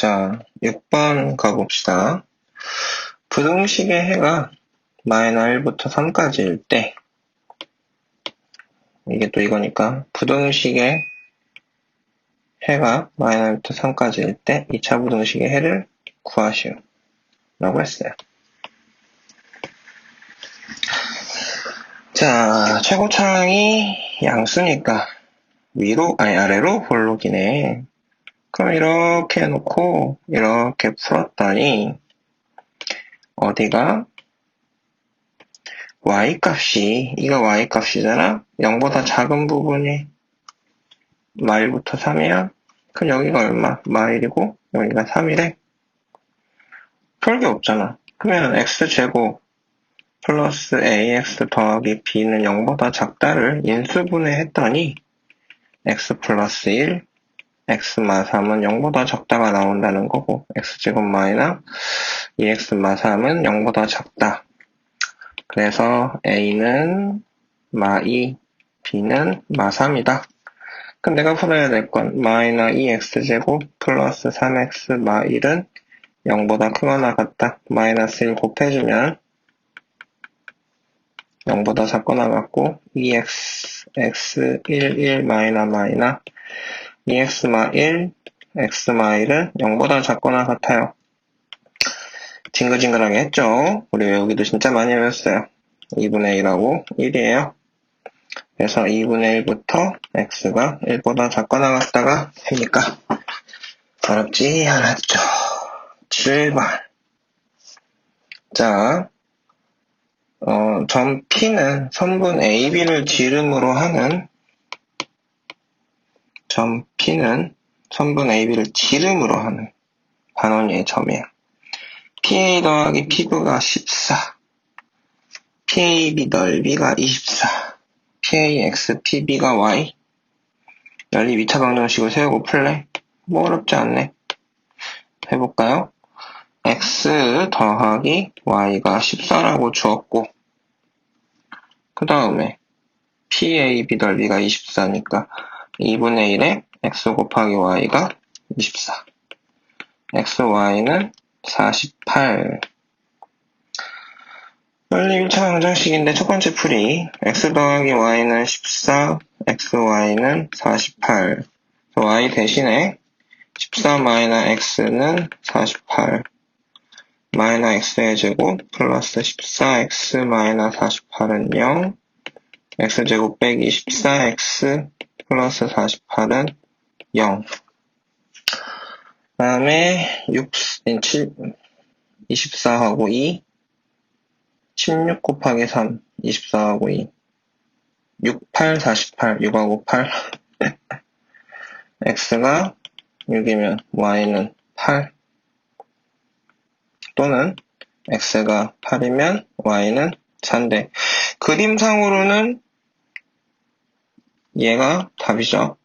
자, 6번 가봅시다. 부등식의 해가 마이너 1부터 3까지일 때, 이게 또 이거니까, 부등식의 해가 마이너 1부터 3까지일 때, 2차 부등식의 해를 구하시오. 라고 했어요. 자, 최고차항이 양수니까, 위로, 아니, 아래로 볼록이네. 그럼 이렇게 해놓고 이렇게 풀었더니 어디가? y 값이 이거 y 값이잖아? 0보다 작은 부분이 마일부터 3이야? 그럼 여기가 얼마? 마일이고 여기가 3이래? 별게 없잖아. 그러면 x제곱 플러스 ax 더하기 b는 0보다 작다를 인수분해 했더니 x 플러스 1 x마 3은 0보다 적다가 나온다는 거고 x제곱 마이너 2x마 3은 0보다 작다. 그래서 a는 마 2, b는 마 3이다. 그럼 내가 풀어야 될 건 마이너 2x제곱 플러스 3x 마 1은 0보다 크거나 같다. 마이너스 1 곱해주면 0보다 작거나 같고 2x, x 1, 1 마이너 마이너 2x마 1, x마 1은 0보다 작거나 같아요. 징글징글하게 했죠? 우리 외우기도 진짜 많이 외웠어요. 2분의 1하고 1이에요. 그래서 2분의 1부터 x가 1보다 작거나 같다가 되니까 어렵지 않았죠. 7번. 자, 어, 점 P는 선분 AB를 지름으로 하는 점 P는 선분 AB를 지름으로 하는 반원리의 점이에요. PA 더하기 피부가 14, PAB 넓이가 24, PAX, PB가 Y. 연립 2차 방정식을 세우고 풀래? 뭐 어렵지 않네. 해볼까요? X 더하기 Y가 14라고 주었고, 그 다음에 PAB 넓이가 24니까 2분의 1에 x 곱하기 y가 24. x, y는 48. 원리 1차 방정식인데 첫 번째 풀이 x 더하기 y는 14, x, y는 48. y 대신에 14 마이너 x는 48. 마이너 x의 제곱 플러스 14x 마이너 48은 0. x제곱 빼기 14x 플러스 48은 0. 다음에 6, 7, 24하고 2, 16 곱하기 3, 24하고 2, 6, 8, 48, 6하고 8. x가 6이면 y는 8. 또는 x가 8이면 y는 4인데, 그림상으로는 얘가 답이죠.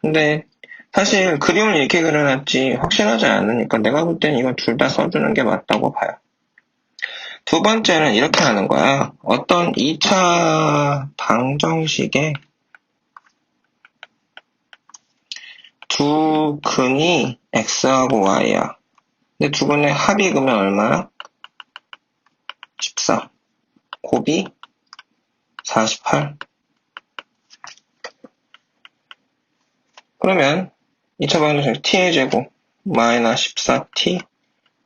근데 사실 그림을 이렇게 그려놨지 확실하지 않으니까 내가 볼 때는 이건 둘 다 써주는 게 맞다고 봐요. 두 번째는 이렇게 하는 거야. 어떤 2차 방정식에 두 근이 x하고 y야. 근데 두 근의 합이 그러면 얼마야? 14. 곱이 48. 그러면 2차 방정식 t의 제곱 마이너 14t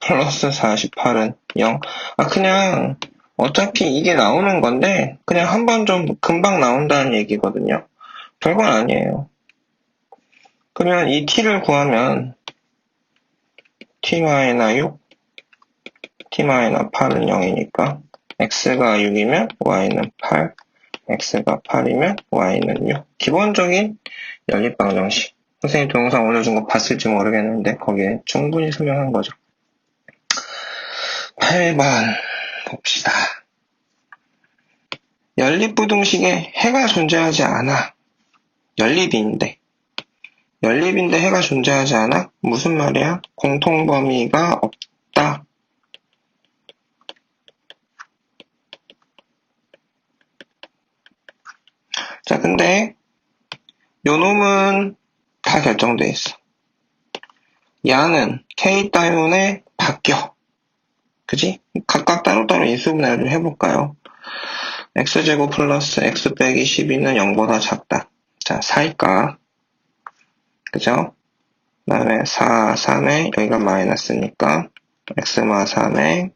플러스 48은 0. 아 그냥 어차피 이게 나오는 건데 그냥 한 번 좀 금방 나온다는 얘기거든요. 별건 아니에요. 그러면 이 t를 구하면 t 마이너 6 t 마이너 8은 0이니까 x가 6이면 y는 8 x가 8이면 y는 6 기본적인 연립방정식. 선생님 동영상 올려준 거 봤을지 모르겠는데 거기에 충분히 설명한 거죠. 8번 봅시다. 연립부등식에 해가 존재하지 않아. 연립인데. 연립인데 해가 존재하지 않아? 무슨 말이야? 공통범위가 없다. 자, 근데 요 놈은 다 결정돼 있어. 야는 k 때문에 바뀌어. 그지? 각각 따로따로 인수분해를 좀 해볼까요? x제곱 플러스 x 빼기 12는 0보다 작다. 자, 4일까? 그죠? 그 다음에 4, 3에 여기가 마이너스니까 x마 3에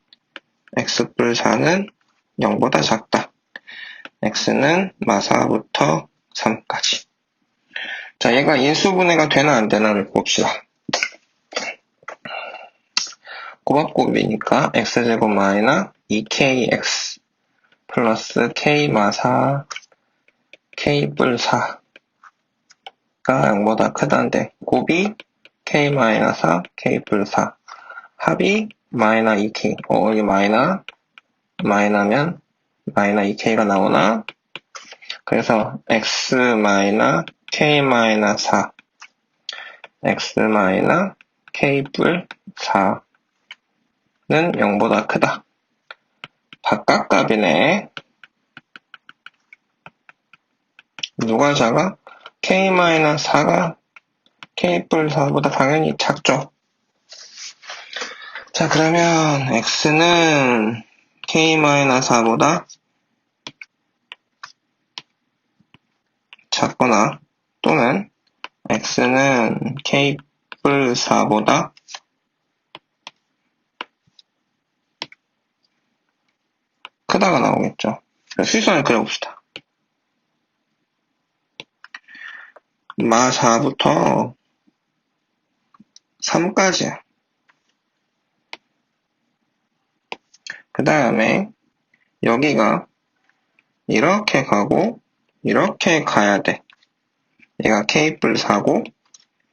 x 뿔 4는 0보다 작다. x는 마 4부터 3까지. 자, 얘가 인수분해가 되나 안 되나를 봅시다. 곱합곱이니까 x제곱 마이너 2kx 플러스 k 마사 k 뿔 4가 0보다 크다는데 곱이 k 마이너 4 k 뿔 4 합이 마이너 2k 어 여기 마이너 마이너면 마이너 2k가 나오나 그래서 x 마이너 k 마이너 4 x 마이너 k 뿔 4는 0보다 크다. 바깥 값이네. 누가 작아? k-4가 k 뿔 4보다 당연히 작죠. 자, 그러면 x는 k-4보다 작거나 또는 x는 뿔 4보다 크다가 나오겠죠. 수선을 그려봅시다. 마 4부터 3까지. 그 다음에 여기가 이렇게 가고 이렇게 가야 돼. 얘가 k 뿔 4고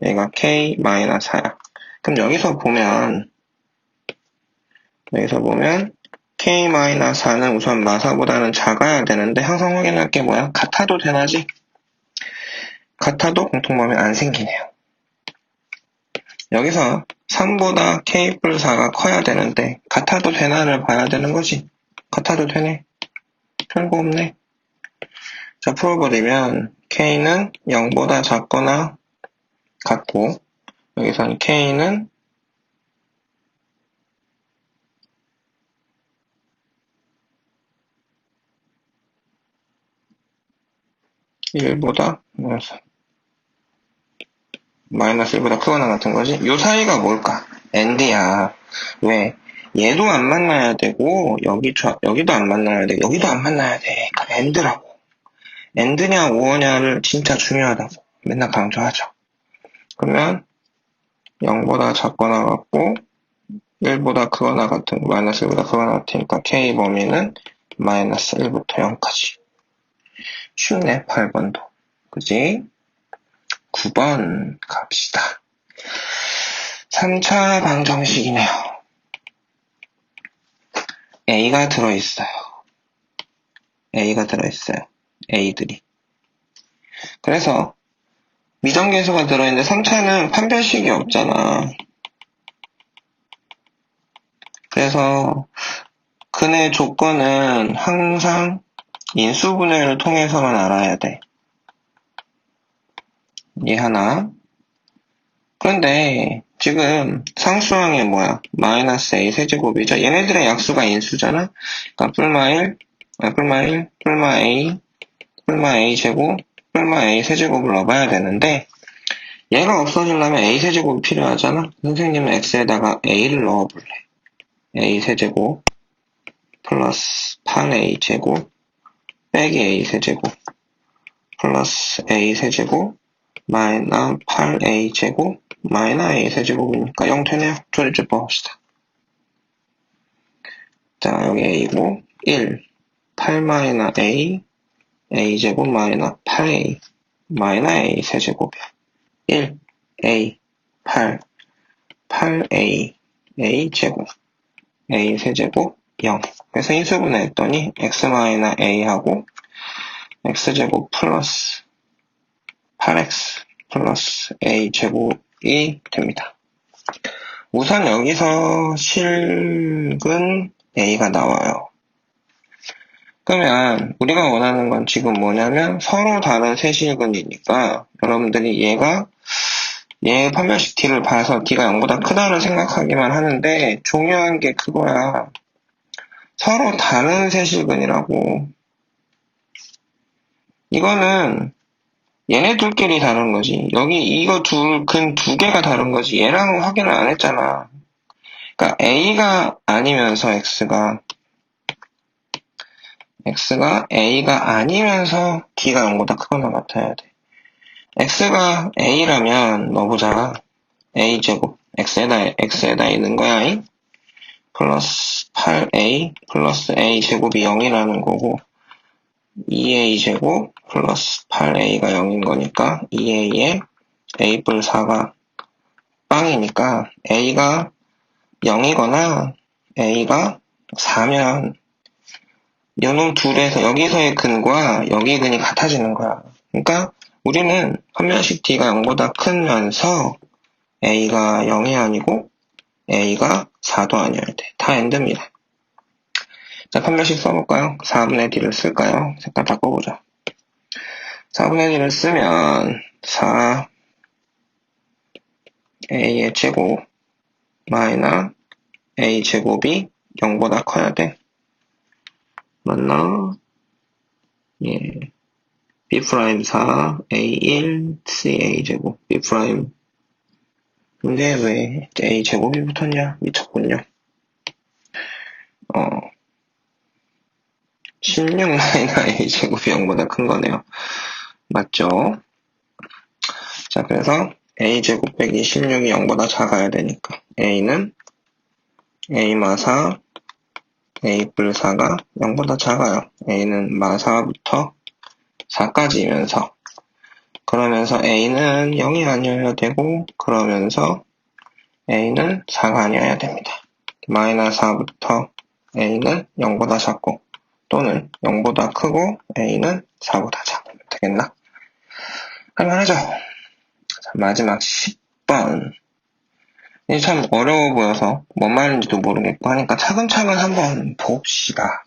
얘가 k 마이너 4야. 그럼 여기서 보면 여기서 보면 k-4는 우선 마사보다는 작아야 되는데 항상 확인할 게 뭐야? 같아도 되나지? 같아도 공통범위 안 생기네요. 여기서 3보다 k 뿔 4가 커야 되는데 같아도 되나를 봐야 되는 거지. 같아도 되네. 별거 없네. 자, 풀어버리면 k는 0보다 작거나 같고 여기서는 k는 1보다 마이너스 마이너스 1보다 크거나 같은 거지? 요 사이가 뭘까? 엔드야. 왜? 얘도 안 만나야 되고 여기 저, 여기도 안 만나야 돼. 여기도 안 만나야 돼. 엔드라고. 엔드냐 오어냐를 진짜 중요하다고 맨날 강조하죠. 그러면 0보다 작거나 같고 1보다 크거나 같은 마이너스 1보다 크거나 같으니까 k 범위는 마이너스 1부터 0까지. 쉽네, 8번도. 그지? 9번 갑시다. 3차 방정식이네요. A가 들어있어요. A가 들어있어요. A들이. 그래서 미정계수가 들어있는데 3차는 판별식이 없잖아. 그래서 근의 조건은 항상 인수분해를 통해서만 알아야 돼. 이 하나. 그런데 지금 상수항이 뭐야? 마이너스 a 세제곱이죠. 얘네들의 약수가 인수잖아. 그러니까 뿔마 1, 아, 뿔마 1, 뿔마 a, 뿔마 a 제곱, 뿔마 a 세제곱을 넣어봐야 되는데 얘가 없어지려면 a 세제곱이 필요하잖아. 선생님은 x에다가 a를 넣어볼래. a 세제곱 플러스 8a 제곱 빼기 a 세제곱 플러스 a 세제곱 마이너 8a 제곱 마이너 a 세제곱이니까 0 되네요. 조리집 봅시다. 자 여기 a고 1 8 마이너 a a 제곱 마이너 8a 마이너 a 세제곱이야. 1 a 8 8a a 제곱 a 세제곱 0. 그래서 인수분해 했더니 x-a하고 x제곱 플러스 8x 플러스 a제곱이 됩니다. 우선 여기서 실근 a가 나와요. 그러면 우리가 원하는 건 지금 뭐냐면 서로 다른 세실근이니까 여러분들이 얘가 얘 판별식 D를 봐서 D가 0보다 크다를 생각하기만 하는데 중요한 게 그거야. 서로 다른 세실근이라고. 이거는 얘네들끼리 다른 거지. 여기 이거 둘, 근 두 개가 다른 거지. 얘랑 확인을 안 했잖아. 그러니까 A가 아니면서 X가 X가 A가 아니면서 D가 0보다 크거나 같아야 돼. X가 A라면 넣어보자. A제곱. X에다, X에다 있는 거야, 이? 플러스 8A 플러스 A제곱이 0이라는 거고, 2A제곱 플러스 8A가 0인 거니까, 2A에 A 뿔 4가 빵이니까, A가 0이거나, A가 4면, 요놈 둘에서, 여기서의 근과 여기 근이 같아지는 거야. 그러니까, 우리는 판별식 D가 0보다 크면서 A가 0이 아니고 A가 4도 아니어야 돼. 다 엔드입니다. 자, 판별식 써볼까요? 4분의 D를 쓸까요? 색깔 바꿔보자. 4분의 D를 쓰면 4 A의 제곱 마이너 A 제곱이 0보다 커야 돼. 맞나? 예. B 프라임 4, A 1, C A 제곱, B 프라임. 근데 왜 A 제곱이 붙었냐? 미쳤군요. 어, 16 마이너 A 제곱이 0보다 큰 거네요. 맞죠? 자, 그래서 A 제곱 빼기 16이 0보다 작아야 되니까 A는 A 마사 A 뿔 4가 0보다 작아요. A는 마사부터 4까지면서 그러면서 A는 0이 아니어야 되고 그러면서 A는 4가 아니어야 됩니다. 마이너스 4부터 A는 0보다 작고 또는 0보다 크고 A는 4보다 작으면 되겠나? 할만하죠? 자, 마지막 10번 이게 참 어려워 보여서 뭔 말인지도 모르겠고 하니까 차근차근 한번 봅시다.